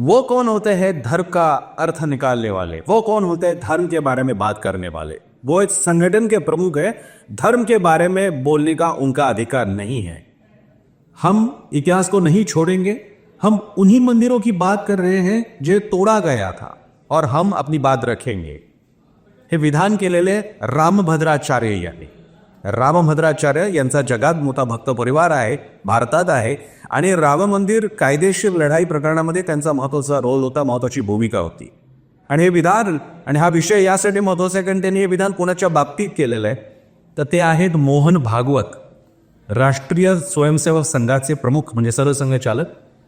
वो कौन होते हैं धर्म का अर्थ निकालने वाले? वो कौन होते हैं धर्म के बारे में बात करने वाले? वो एक संगठन के प्रमुख है। धर्म के बारे में बोलने का उनका अधिकार नहीं है। हम इतिहास को नहीं छोड़ेंगे। हम उन्हीं मंदिरों की बात कर रहे हैं जो तोड़ा गया था और हम अपनी बात रखेंगे। हे विधान केलेले रामभद्राचार्य यांनी। रामभद्राचार्य यांचा जगात मोठा भक्त परिवार आहे भारतात आहे. आणि राम मंदिर कायदेशीर लढाई प्रकरणामध्ये त्यांचा महत्त्वाचा रोल होता महत्त्वाची भूमिका होती. आणि हे विधान आणि हा विषय यासाठी महत्त्वाचा आहे कारण त्यांनी हे विधान कोणाच्या बाबतीत केलेलं आहे? तर ते आहेत मोहन भागवत राष्ट्रीय स्वयंसेवक संघाचे प्रमुख म्हणजे सरसंघचालक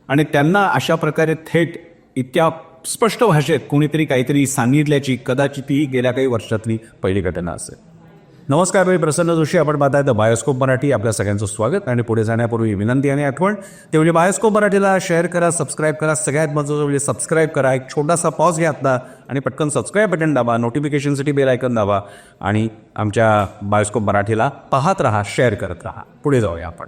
आणि त्यांना अशा प्रकारे थेट इतक्या स्पष्ट भाषेत कोणीतरी काहीतरी सांगितल्याची कदाचित ही गेल्या काही वर्षातली पहिली घटना असेल. नमस्कार मी प्रसन्न जोशी. आपण पाहताय द बायोस्कोप मराठी. आपल्या सगळ्यांचं स्वागत आणि पुढे जाण्यापूर्वी विनंती आणि आठवण. ते म्हणजे बायोस्कोप मराठीला शेअर करा सबस्क्राईब करा. सगळ्यात महत्त्वाचं म्हणजे सबस्क्राईब करा. एक छोटासा पॉज घ्या आता आणि पटकन सबस्क्राईब बटन दाबा. नोटिफिकेशनसाठी बेल आयकन दाबा आणि आमच्या बायोस्कोप मराठीला पाहत राहा शेअर करत राहा. पुढे जाऊया आपण.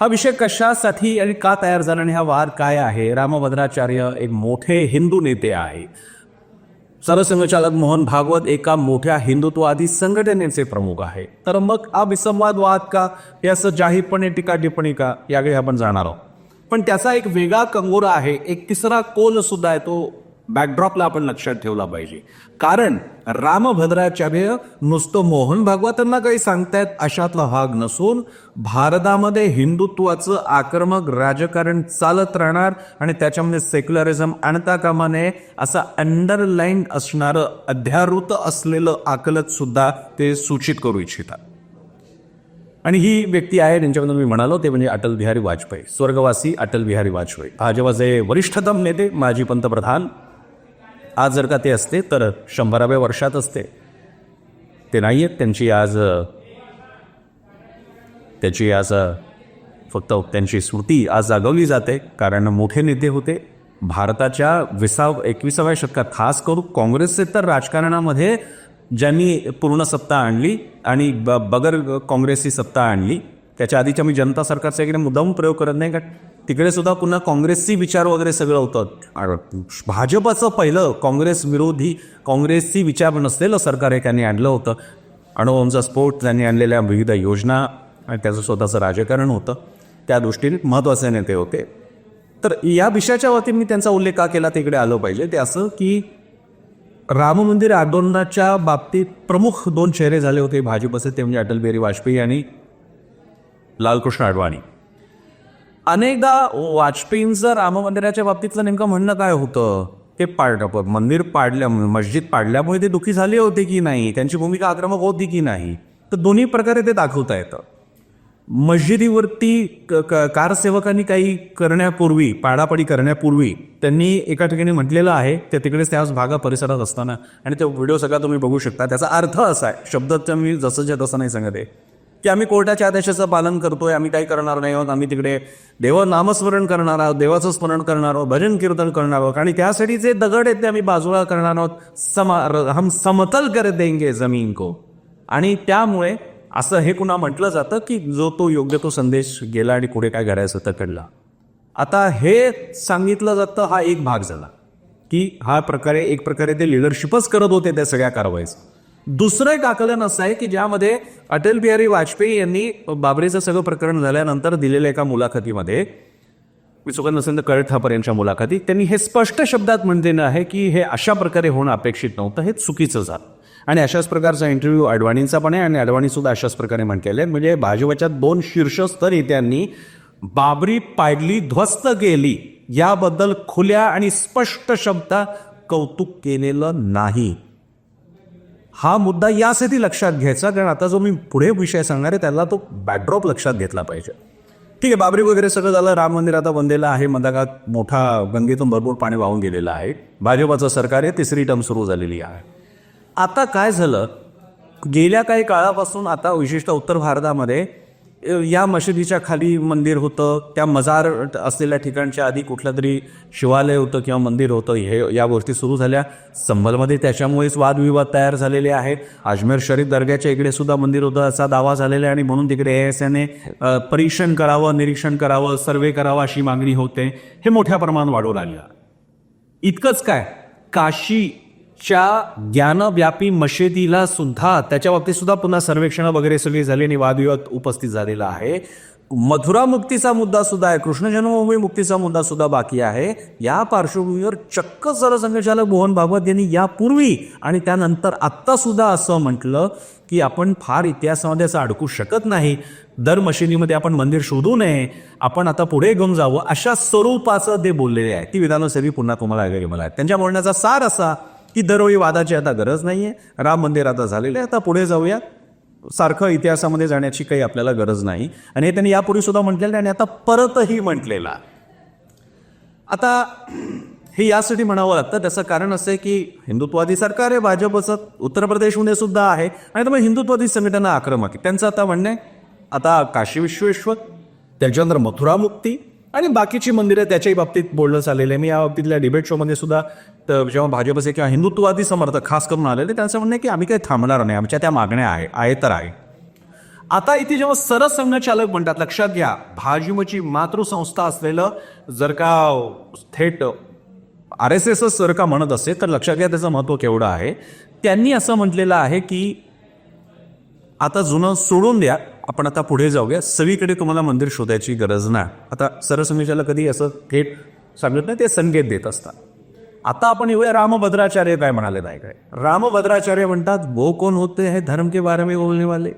हा विषय कशासाठी आणि का तयार झाला आणि हा वाद काय आहे? रामभद्राचार्य एक मोठे हिंदू नेते आहे. सरसंघचालक मोहन भागवत एका मोठ्या हिंदुत्ववादी संघटनेचे प्रमुख आहे. तर मग हा विसंवादवाद का? याचं जाहीरपणे टीका टिप्पणी का? याकडे आपण जाणार आहोत. पण त्याचा एक वेगळा कंगोरा आहे. एक तिसरा कोल सुद्धा आहे. तो बॅकड्रॉपला आपण लक्षात ठेवला पाहिजे. कारण रामभद्राचार्य नुसतं मोहन भागवतांना काही सांगतायत अशातला भाग नसून भारतामध्ये हिंदुत्वाचं आक्रमक राजकारण चालत राहणार आणि त्याच्यामध्ये सेक्युलरिझम आणता कामा नये असं अंडरलाईन असणारं अध्यारुत असलेलं आकलत सुद्धा ते सूचित करू इच्छितात. आणि ही व्यक्ती आहे त्यांच्याबद्दल मी म्हणालो ते म्हणजे अटल बिहारी वाजपेयी. स्वर्गवासी अटल बिहारी वाजपेयी. भाजपाचे वरिष्ठतम नेते माजी पंतप्रधान आज जर का ते असते तर शंभराव्या वर्षात असते. ते नाही आहेत त्यांची आज त्याची आज फक्त त्यांची स्मृती आज जागवली जाते. कारण मोठे नेते होते. भारताच्या विसाव एकविसाव्या शतकात खास करून काँग्रेसचे तर राजकारणामध्ये ज्यांनी पूर्ण सत्ता आणली आणि ब बगर काँग्रेसची सत्ता आणली त्याच्या आधीच्या मी जनता सरकारचा इकडे मुद्दाम प्रयोग करत नाही का? तिकडे सुद्धा पुन्हा काँग्रेसची विचार वगैरे सगळं होतं. भाजपाचं पहिलं काँग्रेस विरोधी काँग्रेसची विचार नसलेलं सरकार हे त्यांनी आणलं होतं. अणुबॉम्बचा स्फोट त्यांनी आणलेल्या विविध योजना आणि त्याचं स्वतःचं राजकारण होतं. त्या दृष्टीने महत्त्वाचे नेते होते. तर या विषयाच्या बाबतीत मी त्यांचा उल्लेख का केला तिकडे आलं पाहिजे. ते असं की राम मंदिर आंदोलनाच्या बाबतीत प्रमुख दोन चेहरे झाले होते भाजपचे ते म्हणजे अटल बिहारी वाजपेयी आणि लालकृष्ण अडवाणी. अनेकदा वाजपेयींचं राम मंदिराच्या बाबतीतलं नेमकं म्हणणं काय होतं? ते पाड मंदिर पाडल्या मस्जिद पाडल्यामुळे ते दुखी झाले होते की नाही? त्यांची भूमिका आक्रमक होती की नाही? तर दोन्ही प्रकारे ते दाखवता येतं. मस्जिदीवरती क- क- कारसेवकांनी काही करण्यापूर्वी पाडापाडी करण्यापूर्वी त्यांनी एका ठिकाणी म्हटलेलं आहे ते तिकडेच त्याच भागा परिसरात असताना. आणि तो व्हिडिओ सगळा तुम्ही बघू शकता. त्याचा अर्थ असा आहे शब्दात तर मी जसंच्या तसं नाही सांगत आहे. की आम्ही कोर्टाच्या आदेशाचं पालन करतोय आम्ही काही करणार नाही आहोत आम्ही तिकडे देव नामस्मरण करणार आहोत देवाचं स्मरण करणार आहोत भजन कीर्तन करणार आहोत आणि त्यासाठी जे दगड आहेत ते आम्ही बाजूला करणार आहोत समा हम समतल कर देंगे जमीन को. आणि त्यामुळे असं हे कुणा म्हटलं जातं की जो तो योग्य तो संदेश गेला आणि पुढे काय घडायचं तर घडला. आता हे सांगितलं जातं हा एक भाग झाला की हा प्रकारे एक प्रकारे ते लिडरशिपच करत होते त्या सगळ्या कारवाईचं. दुसरं एक आकलन असं आहे की ज्यामध्ये अटल बिहारी वाजपेयी यांनी बाबरीचं सगळं प्रकरण झाल्यानंतर दिलेल्या एका मुलाखतीमध्ये मी चुकत नसेल तर कळ ठापर यांच्या मुलाखती त्यांनी हे स्पष्ट शब्दात म्हणलेलं आहे की हे अशा प्रकारे होणं अपेक्षित नव्हतं हे चुकीचं झालं. आणि अशाच प्रकारचा इंटरव्ह्यू अडवाणींचा पण आहे आणि अडवाणीसुद्धा अशाच प्रकारे म्हटलेले आहे. म्हणजे भाजपच्या दोन शीर्षस्थ नेत्यांनी बाबरी पाडली ध्वस्त केली याबद्दल खुल्या आणि स्पष्ट शब्दात कौतुक केलेलं नाही. हा मुद्दा यासाठी लक्षात घ्यायचा कारण आता जो मी पुढे विषय सांगणार आहे त्याला तो बॅकड्रॉप लक्षात घेतला पाहिजे. ठीक आहे बाबरी वगैरे सगळं झालं राम मंदिर आता बनलेलं आहे मधाकात मोठा गंगेतून भरपूर पाणी वाहून गेलेलं आहे. भाजपाचं सरकार आहे तिसरी टर्म सुरू झालेली आहे. आता काय झालं? गेल्या काही काळापासून आता विशिष्ट उत्तर भारतामध्ये या मशिदीच्या खाली मंदिर होतं. त्या मजार असलेल्या ठिकाणच्या आधी कुठलं तरी शिवालय होतं किंवा मंदिर होतं हे या गोष्टी सुरू झाल्या. संभलमध्ये त्याच्यामुळेच वादविवाद तयार झालेले आहेत. अजमेर शरीफ दर्ग्याच्या इकडे सुद्धा मंदिर होतं असा दावा झालेला आहे आणि म्हणून तिकडे ए एस एने परीक्षण करावं निरीक्षण करावं सर्वे करावं अशी मागणी होते. हे मोठ्या प्रमाणात वाढू लागलं इतकंच काय? काशी च्या ज्ञानव्यापी मशिदीला सुद्धा त्याच्या बाबतीत सुद्धा पुन्हा सर्वेक्षण वगैरे सगळी झाली आणि वादविवाद उपस्थित झालेला आहे. मथुरा मुक्तीचा मुद्दा सुद्धा आहे कृष्ण जन्मभूमी मुक्तीचा मुद्दा सुद्धा बाकी आहे. या पार्श्वभूमीवर चक्क सरसंघचालक मोहन भागवत यांनी यापूर्वी आणि त्यानंतर आत्ता सुद्धा असं म्हटलं की आपण फार इतिहासामध्ये असं अडकू शकत नाही. दर मशिदीमध्ये आपण मंदिर शोधू नये आपण आता पुढे घेऊन जावं अशा स्वरूपाचं ते बोललेले आहे. ती विधानसभा पुन्हा तुम्हाला ऐकायला आहे त्यांच्या बोलण्याचा सार असा की दरवेळी वादाची आता गरज नाहीये. राम मंदिर आता झालेलं आहे. आता पुढे जाऊया. सारखं इतिहासामध्ये जाण्याची काही आपल्याला गरज नाही. आणि हे त्यांनी यापूर्वी सुद्धा म्हटलेलं आणि आता परतही म्हटलेला आता हे यासाठी म्हणावं लागतं. त्याचं कारण असं आहे की हिंदुत्ववादी सरकार आहे भाजपचं उत्तर प्रदेशमध्ये सुद्धा आहे. आणि त्यामुळे हिंदुत्ववादी संघटना आक्रमक आहे. त्यांचं आता म्हणणं आहे आता काशी विश्वेश्वर त्याच्यानंतर मथुरा मुक्ती आणि बाकीची मंदिरं त्याच्याही बाबतीत बोलणं चाललेलं आहे. मी या बाबतीतल्या डिबेट शोमध्ये सुद्धा तर जेव्हा भाजपचे किंवा हिंदुत्ववादी समर्थक खास करून आलेले त्यांचं म्हणणं आहे की आम्ही काही थांबणार नाही आमच्या त्या मागण्या आहे आहे तर आहे. आता इथे जेव्हा सरसंघचालक म्हणतात लक्षात घ्या भाजपची मातृसंस्था असलेलं जर का थेट आर एस एसच जर का म्हणत असेल तर लक्षात घ्या त्याचं महत्त्व केवढं आहे. त्यांनी असं म्हटलेलं आहे की आता जुनं सोडून द्या आपण आता पुढे जाऊया. सगळीकडे तुम्हाला मंदिर शोधायची गरज नाही. आता सरसंघचालक कधी असं थेट सांगत नाही ते संकेत देत असतात. आता आपण येऊया रामभद्राचार्य काय म्हणाले नाही काय? रामभद्राचार्य म्हणतात वो कोण होते हैं धर्म के बारे में बोलने वाले?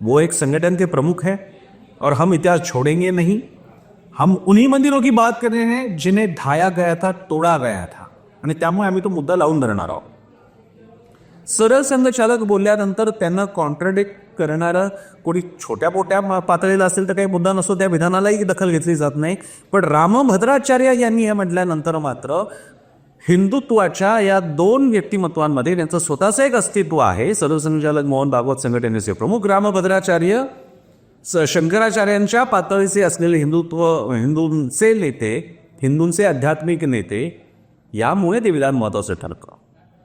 वो एक संगठन के प्रमुख है और हम इतिहास छोड़ेंगे नहीं। हम उन्हीं मंदिरों की बात कर रहे हैं जिन्हें ढाया गया था तोड़ा गया था. आणि त्यामुळे आम्ही तो मुद्दा लावून धरणार आहोत. सरळ संघचालक बोलल्यानंतर त्यांना कॉन्ट्राडिक्ट करणारं कोणी छोट्या मोठ्या पातळीला असेल तर काही मुद्दा नसतो. त्या विधानालाही दखल घेतली जात नाही. पण रामभद्राचार्य यांनी हे म्हटल्यानंतर मात्र हिंदुत्वाच्या या दोन व्यक्तिमत्वांमध्ये त्यांचं स्वतःचं एक अस्तित्व आहे. सरसंचालक मोहन भागवत संघटनेचे प्रमुख रामभद्राचार्य स- शंकराचार्यांच्या पातळीचे असलेले हिंदुत्व हिंदूंचे नेते हिंदूंचे आध्यात्मिक नेते यामुळे ते विधान महत्वाचं ठरतं.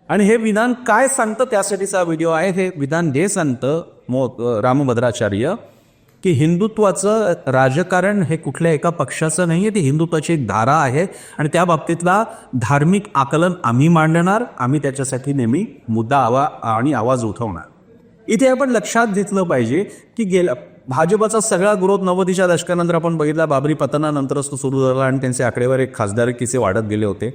आणि हे विधान काय सांगतं त्यासाठीचा व्हिडिओ आहे. हे विधान हे सांगतं मो रामभद्राचार्य की हिंदुत्वाचं राजकारण हे कुठल्या एका पक्षाचं नाही आहे ती हिंदुत्वाची एक धारा आहे. आणि त्या बाबतीतला धार्मिक आकलन आम्ही मांडणार आम्ही त्याच्यासाठी नेहमी मुद्दा आवा आणि आवाज उठवणार. इथे आपण लक्षात घेतलं पाहिजे की गेला भाजपचा सगळा ग्रोथ नव्वदीच्या दशकानंतर आपण बघितला बाबरी पतनानंतरच तो सुरू झाला आणि त्यांचे आकडेवारी खासदारकीचे वाढत गेले होते.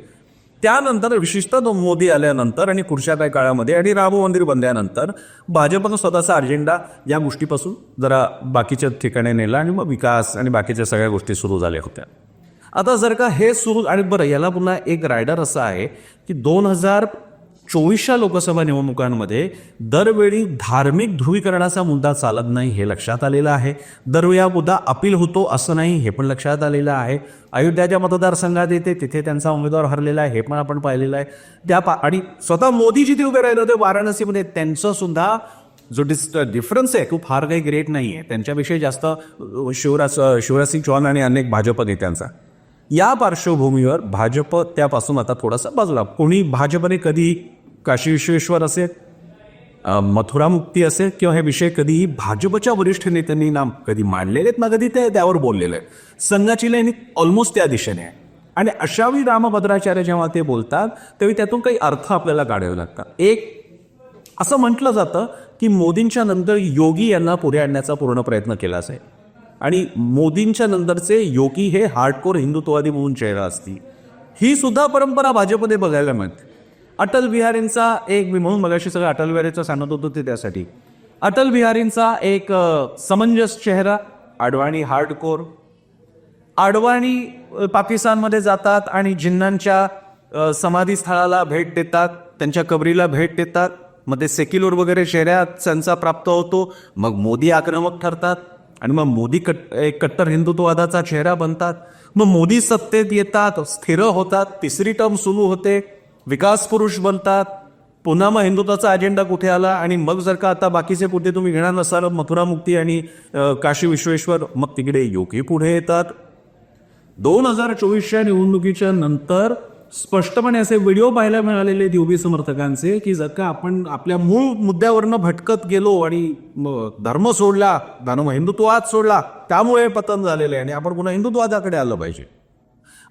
त्यानंतर विशेषतः मोदी आल्यानंतर आणि पुढच्या काळामध्ये आणि राम मंदिर बनल्यानंतर भाजपनं स्वतःचा अजेंडा या गोष्टीपासून जरा बाकीच्या ठिकाणी नेला आणि मग विकास आणि बाकीच्या सगळ्या गोष्टी सुरू झाल्या होत्या. आता जर का हे सुरू आणि बरं याला पुन्हा एक रायडर असं आहे की दोन हजार चोवीसच्या लोकसभा निवडणुकांमध्ये दरवेळी धार्मिक ध्रुवीकरणाचा मुद्दा चालत नाही हे लक्षात आलेलं आहे. दरवेळी हा मुद्दा अपील होतो असं नाही हे पण लक्षात आलेलं आहे. अयोध्याच्या मतदारसंघात येते तिथे त्यांचा उमेदवार हरलेला आहे हे पण आपण पाहिलेलं आहे. त्या पा आणि स्वतः मोदी जिथे उभे राहिले होते वाराणसीमध्ये. त्यांचं सुद्धा जो डिस डिफरन्स आहे खूप फार काही ग्रेट नाही आहे त्यांच्याविषयी जास्त शिवराज शिवराज सिंग चौहान आणि अनेक भाजप नेत्यांचा. या पार्श्वभूमीवर भाजप त्यापासून आता थोडासा बाजूला कोणी भाजपने कधी काशी विश्वेश्वर असेल मथुरा मुक्ती असेल किंवा हे विषय कधीही भाजपच्या वरिष्ठ नेत्यांनी ना कधी मांडलेले आहेत ना कधी ते त्यावर बोललेले. आहेत संघाची लाईन ऑलमोस्ट त्या दिशेने आहे. आणि अशावेळी रामभद्राचार्य जेव्हा ते बोलतात तेव्हा त्यातून काही अर्थ आपल्याला काढावे लागतात. एक असं म्हटलं जातं की मोदींच्या नंतर योगी यांना पुढे आणण्याचा पूर्ण प्रयत्न केला असेल. आणि मोदींच्या नंतरचे योगी हे हार्डकोर हिंदुत्ववादी म्हणून चेहरा असतील. ही सुद्धा परंपरा भाजपमध्ये बघायला मिळते. अटल बिहारींचा एक मी म्हणून मगाशी सगळं अटल बिहारीचं सांगत होतो ते त्यासाठी. अटल बिहारींचा एक समंजस चेहरा अडवाणी हार्डकोर आडवाणी पाकिस्तानमध्ये जातात आणि जिन्नांच्या समाधीस्थळाला भेट देतात त्यांच्या कबरीला भेट देतात मग ते सेक्युलर वगैरे चेहऱ्यात त्यांचा प्राप्त होतो मग मोदी आक्रमक ठरतात आणि मग मोदी कट एक कट्टर हिंदुत्ववादाचा चेहरा बनतात. मग मोदी सत्तेत येतात स्थिर होतात तिसरी टर्म सुरू होते. विकास पुरुष बनतात. पुन्हा मग हिंदुत्वाचा अजेंडा कुठे आला? आणि मग जर का आता बाकीचे पुढे तुम्ही घेणार नसाल मथुरा मुक्ती आणि काशी विश्वेश्वर मग तिकडे योगी पुढे येतात. दोन हजार चोवीसच्या निवडणुकीच्या नंतर स्पष्टपणे असे व्हिडिओ पाहायला मिळालेले योगी समर्थकांचे की जर का आपण आपल्या मूळ मुद्द्यावरनं भटकत गेलो आणि धर्म सोडला दानव हिंदुत्ववाद सोडला त्यामुळे पतन झालेलं आहे आणि आपण पुन्हा हिंदुत्ववादाकडे आलं पाहिजे.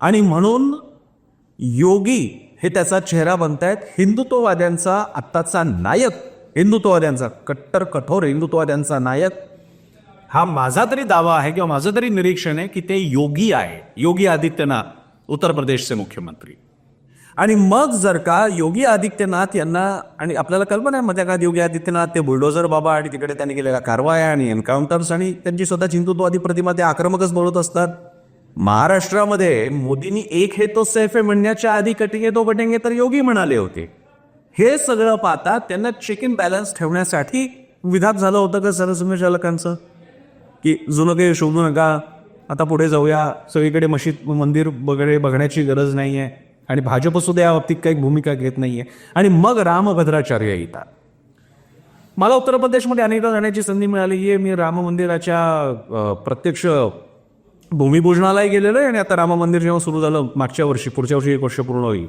आणि म्हणून योगी हे त्याचा चेहरा बनतायत. हिंदुत्ववाद्यांचा आत्ताचा नायक. हिंदुत्ववाद्यांचा कट्टर कठोर हिंदुत्ववाद्यांचा नायक. हा माझा तरी दावा आहे किंवा माझं तरी निरीक्षण आहे की ते योगी आहे. योगी आदित्यनाथ उत्तर प्रदेशचे मुख्यमंत्री. आणि मग जर का योगी आदित्यनाथ यांना आणि आपल्याला कल्पना आहे मध्ये काळात योगी आदित्यनाथ ते बुलडोझर बाबा आणि तिकडे त्यांनी केलेल्या कारवाया आणि एन्काउंटर्स आणि त्यांची स्वतः हिंदुत्ववादी प्रतिमा ते आक्रमकच बोलत असतात. महाराष्ट्रामध्ये मोदींनी एक हे तो सैफ आहे म्हणण्याच्या आधी कटिंगे तो बटेंगे तर योगी म्हणाले होते. हे सगळं पाहता त्यांना चेक इन बॅलन्स ठेवण्यासाठी विधान झालं होतं का सरसम्य चालकांचं? की जुनं काही शोधू नका आता पुढे जाऊया सगळीकडे मशीद मंदिर वगैरे बघण्याची गरज नाही आहे आणि भाजप सुद्धा या बाबतीत काही भूमिका घेत नाही आहे आणि मग रामभद्राचार्य येतात. मला उत्तर प्रदेशमध्ये अनेकदा जाण्याची संधी मिळाली. आहे मी राम मंदिराच्या प्रत्यक्ष भूमिपूजनालाही गेलेलो आहे आणि आता राम मंदिर जेव्हा सुरू झालं मागच्या वर्षी पुढच्या वर्षी एक वर्ष पूर्ण होईल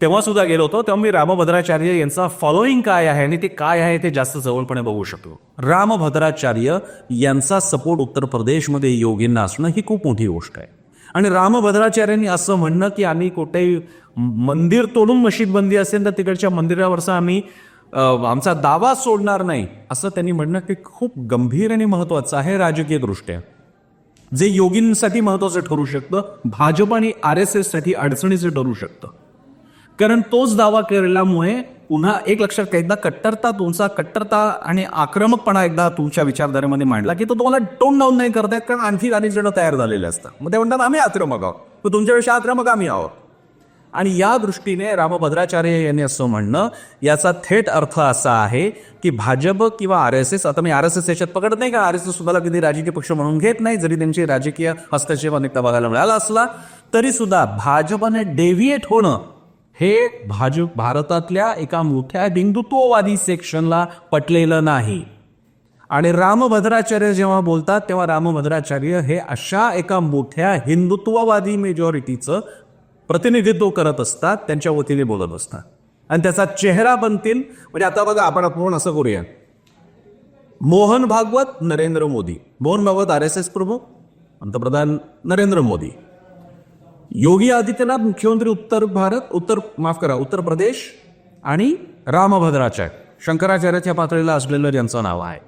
तेव्हा सुद्धा गेलो होतो. तेव्हा मी रामभद्राचार्य यांचा फॉलोईंग काय आहे आणि ते काय आहे ते जास्त जवळपणे बघू शकतो. रामभद्राचार्य यांचा सपोर्ट उत्तर प्रदेशमध्ये योगींना असणं ही खूप मोठी गोष्ट आहे. आणि रामभद्राचार्यांनी असं म्हणणं की आम्ही कुठेही मंदिर तोडून मशीद बंदी असेल तर तिकडच्या मंदिरावरचा आम्ही आमचा दावा सोडणार नाही असं त्यांनी म्हणणं की खूप गंभीर आणि महत्वाचं आहे राजकीय दृष्ट्या. जे योगींसाठी महत्वाचं ठरू शकतं भाजप आणि आर एस एससाठी अडचणीचं ठरू शकतं. कारण तोच दावा केल्यामुळे पुन्हा एक लक्षात एकदा कट्टरता तुमचा कट्टरता आणि आक्रमकपणा एकदा तुमच्या विचारधारेमध्ये मांडला की तो तुम्हाला टोन डाऊन नाही करतायत कारण आणखी अनेक जण तयार झालेले असतात. मग ते म्हणतात आम्ही आक्रमक आहोत. मग तुमच्यापेक्षा आक्रमक आम्ही आहोत. आणि या दृष्टीने रामभद्राचार्य यांनी असं म्हणणं याचा थेट अर्थ असा आहे की भाजप किंवा आर एस एस आता मी आर एस एस याच्यात पकडत नाही का? आर एस एस सुद्धा कधी राजकीय पक्ष म्हणून घेत नाही जरी त्यांची राजकीय हस्तक्षेप अनेकदा बघायला मिळाला असला तरी सुद्धा भाजपने डेव्हिएट होणं हे भाजप भारतातल्या एका मोठ्या हिंदुत्ववादी सेक्शनला पटलेलं नाही. आणि रामभद्राचार्य जेव्हा बोलतात तेव्हा रामभद्राचार्य हे अशा एका मोठ्या हिंदुत्ववादी मेजॉरिटीचं प्रतिनिधित्व करत असतात त्यांच्या वतीने बोलत असतात. आणि त्याचा चेहरा बनतील म्हणजे आता बघा आपण आपण असं करूया. Mohan Bhagwat Narendra Modi. Mohan Bhagwat R S S प्रमुख पंतप्रधान नरेंद्र मोदी. योगी आदित्यनाथ मुख्यमंत्री उत्तर भारत उत्तर माफ करा उत्तर प्रदेश आणि रामभद्राचार्य. शंकराचार्याच्या पातळीला असलेलं ज्यांचं नाव आहे.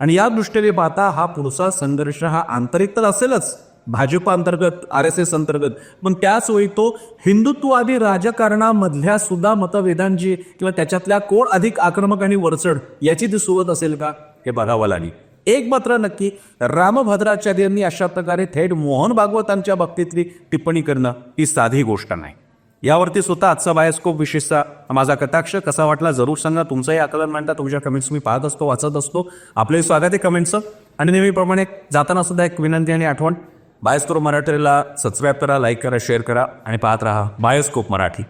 आणि या दृष्टीने पाहता हा पुढचा संघर्ष हा आंतरिक तर असेलच भाजप अंतर्गत आर एस एस अंतर्गत. पण त्याच वेळी तो हिंदुत्ववादी राजकारणामधल्या सुद्धा मतभेदांची किंवा त्याच्यातल्या कोण अधिक आक्रमक आणि वरचढ याची ती सुवत असेल का? हे बघावं लागेल. एक मात्र नक्की रामभद्राचार्यांनी अशा प्रकारे थेट मोहन भागवतांच्या बाबतीतली टिप्पणी करणं ही साधी गोष्ट नाही. यावरती सुद्धा आजचा बायोस्कोप विशेषतः माझा कटाक्ष कसा वाटला जरूर सांगा. तुमचंही आकलन मांडता तुमच्या कमेंट्स मी पाहत असतो वाचत असतो. आपले स्वागत आहे कमेंट्सचं आणि नेहमीप्रमाणे जाताना सुद्धा एक विनंती आणि आठवण. बायोस्कोप मराठीला सबस्क्राईब करा लाईक करा शेअर करा आणि पाहत राहा बायोस्कोप मराठी.